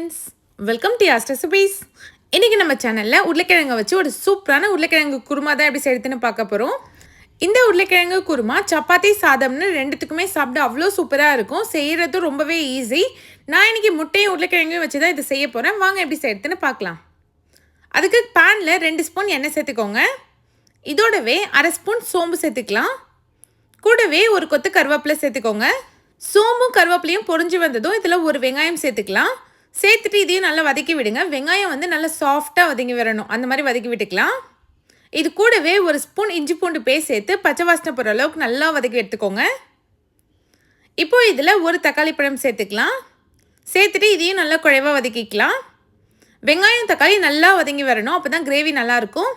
Friends welcome to ஆஸ்ட் recipes இன்றைக்கி நம்ம சேனலில் உருளைக்கிழங்கை வச்சு ஒரு சூப்பரான உருளைக்கிழங்கு குருமா தான் எப்படி செய்யுதுன்னு பார்க்க போகிறோம் இந்த உருளைக்கிழங்கு குருமா சப்பாத்தி சாதம்னு ரெண்டுத்துக்குமே சாப்பிட அவ்வளோ சூப்பராக இருக்கும். செய்கிறது ரொம்பவே ஈஸி நான் இன்றைக்கி முட்டையும் உருளைக்கிழங்கையும் வச்சு தான் இதை செய்ய போகிறேன் வாங்க எப்படி செய்யுதுன்னு பார்க்கலாம். அதுக்கு பேனில் ரெண்டு ஸ்பூன் எண்ணெய் சேர்த்துக்கோங்க. இதோடவே அரை ஸ்பூன் சோம்பு சேர்த்துக்கலாம். கூடவே ஒரு கொத்து கருவேப்பிலை சேர்த்துக்கோங்க. சோம்பும் கருவேப்பிலையும் பொரிஞ்சு வந்ததும் இதில் ஒரு வெங்காயம் சேர்த்துக்கலாம். சேர்த்துட்டு இதையும் நல்லா வதக்கி விடுங்க. வெங்காயம் வந்து நல்லா சாஃப்டாக வதங்கி வரணும். அந்த மாதிரி வதக்கி விட்டுக்கலாம். இது கூடவே ஒரு ஸ்பூன் இஞ்சி பூண்டு பேஸ்ட் சேர்த்து பச்சை வாசனை போகிற அளவுக்கு நல்லா வதக்கி எடுத்துக்கோங்க. இப்போ இதில் ஒரு தக்காளி பழம் சேர்த்துக்கலாம். சேர்த்துட்டு இதையும் நல்லா குழைவாக வதக்கிக்கலாம். வெங்காயம் தக்காளி நல்லா வதங்கி வரணும். அப்போ தான் கிரேவி நல்லாயிருக்கும்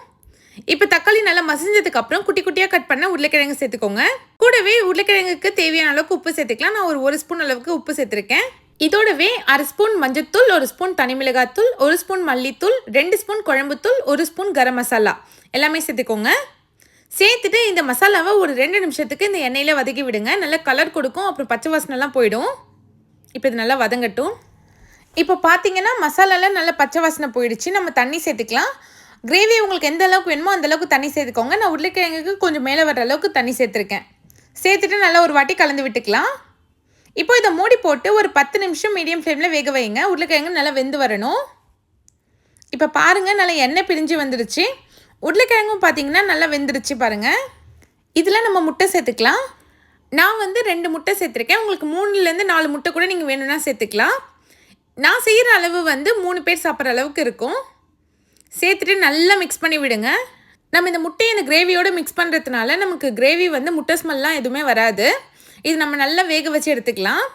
இப்போ தக்காளி நல்லா மசிஞ்சதுக்கு அப்புறம் குட்டி குட்டியாக கட் பண்ண உருளைக்கிழங்கு சேர்த்துக்கோங்க. கூடவே உருளைக்கிழங்குக்கு தேவையான அளவுக்கு உப்பு சேர்த்துக்கலாம். நான் ஒரு ஒரு ஸ்பூன் அளவுக்கு உப்பு சேர்த்துருக்கேன். இதோடவே அரை ஸ்பூன் மஞ்சத்தூள் ஒரு ஸ்பூன் தனி மிளகாத்தூள் ஒரு ஸ்பூன் மல்லித்தூள் ரெண்டு ஸ்பூன் குழம்புத்தூள் ஒரு ஸ்பூன் கரம் மசாலா. எல்லாமே சேர்த்துக்கோங்க. சேர்த்துட்டு இந்த மசாலாவை ஒரு ரெண்டு நிமிஷத்துக்கு இந்த எண்ணெயில் வதக்கி விடுங்க. நல்லா கலர் கொடுக்கும் அப்புறம் பச்சை வாசனைலாம் போயிடும். இப்போ இது நல்லா வதங்கட்டும். இப்போ பார்த்தீங்கன்னா மசாலாலாம் நல்லா பச்சை வாசனை போயிடுச்சு. நம்ம தண்ணி சேர்த்துக்கலாம். கிரேவி உங்களுக்கு எந்த அளவுக்கு வேணுமோ அந்த அளவுக்கு தண்ணி சேர்த்துக்கோங்க. நான் உருளைக்கிழங்குக்கு கொஞ்சம் மேலே வர அளவுக்கு தண்ணி சேர்த்துருக்கேன். சேர்த்துட்டு நல்லா ஒரு வாட்டி கலந்து விட்டுக்கலாம். இப்போ இதை மூடி போட்டு ஒரு பத்து நிமிஷம் மீடியம் ஃப்ளேமில் வேக வைங்க. உருளைக்கிழங்கு நல்லா வெந்து வரணும். இப்போ பாருங்கள் நல்லா எண்ணெய் பிரிஞ்சு வந்துடுச்சு உருளைக்கிழங்கும் பார்த்தீங்கன்னா நல்லா வெந்துருச்சு பாருங்கள் இதில் நம்ம முட்டை சேர்த்துக்கலாம். நான் வந்து ரெண்டு முட்டை சேர்த்துருக்கேன். உங்களுக்கு மூணுலேருந்து நாலு முட்டை கூட நீங்கள் வேணும்னா சேர்த்துக்கலாம். நான் செய்கிற அளவு வந்து மூணு பேர் சாப்பிட்ற அளவுக்கு இருக்கும். சேர்த்துட்டு நல்லா மிக்ஸ் பண்ணி விடுங்க. நம்ம இந்த முட்டையை இந்த கிரேவியோடு மிக்ஸ் பண்ணுறதுனால நமக்கு கிரேவி வந்து முட்டை ஸ்மெல்லாம் எதுவுமே வராது. இது நம்ம நல்லா வேக வச்சு எடுத்துக்கலாம்.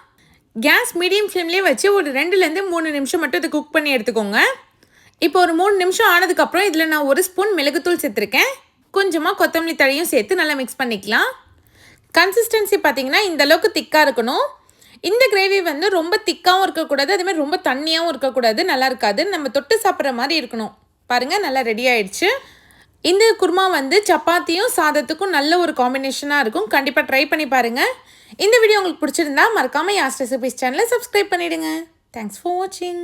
கேஸ் மீடியம் ஃப்ளேம்லேயே வச்சு ஒரு ரெண்டுலேருந்து மூணு நிமிஷம் மட்டும் இதை குக் பண்ணி எடுத்துக்கோங்க. இப்போ ஒரு மூணு நிமிஷம் ஆனதுக்கப்புறம் இதில் நான் ஒரு ஸ்பூன் மிளகுத்தூள் சேர்த்துருக்கேன். கொஞ்சமாக கொத்தமல்லி தழையும் சேர்த்து நல்லா மிக்ஸ் பண்ணிக்கலாம். கன்சிஸ்டன்சி பார்த்தீங்கன்னா இந்த அளவுக்கு திக்காக இருக்கணும். இந்த கிரேவி வந்து ரொம்ப திக்காகவும் இருக்கக்கூடாது அதேமாதிரி ரொம்ப தண்ணியாகவும் இருக்கக்கூடாது நல்லா இருக்காது. நம்ம தொட்டு சாப்பிட்ற மாதிரி இருக்கணும். பாருங்கள் நல்லா ரெடி ஆயிடுச்சு. இந்த குருமா வந்து சப்பாத்தியும் சாதத்துக்கும் நல்ல ஒரு காம்பினேஷனாக இருக்கும். கண்டிப்பாக ட்ரை பண்ணி பாருங்கள் இந்த வீடியோ உங்களுக்கு பிடிச்சிருந்தா மறக்காமல் யாஸ் ரெசிபிஸ் சேனலை சப்ஸ்கிரைப் பண்ணிவிடுங்க தேங்க்ஸ் ஃபார் வாட்சிங்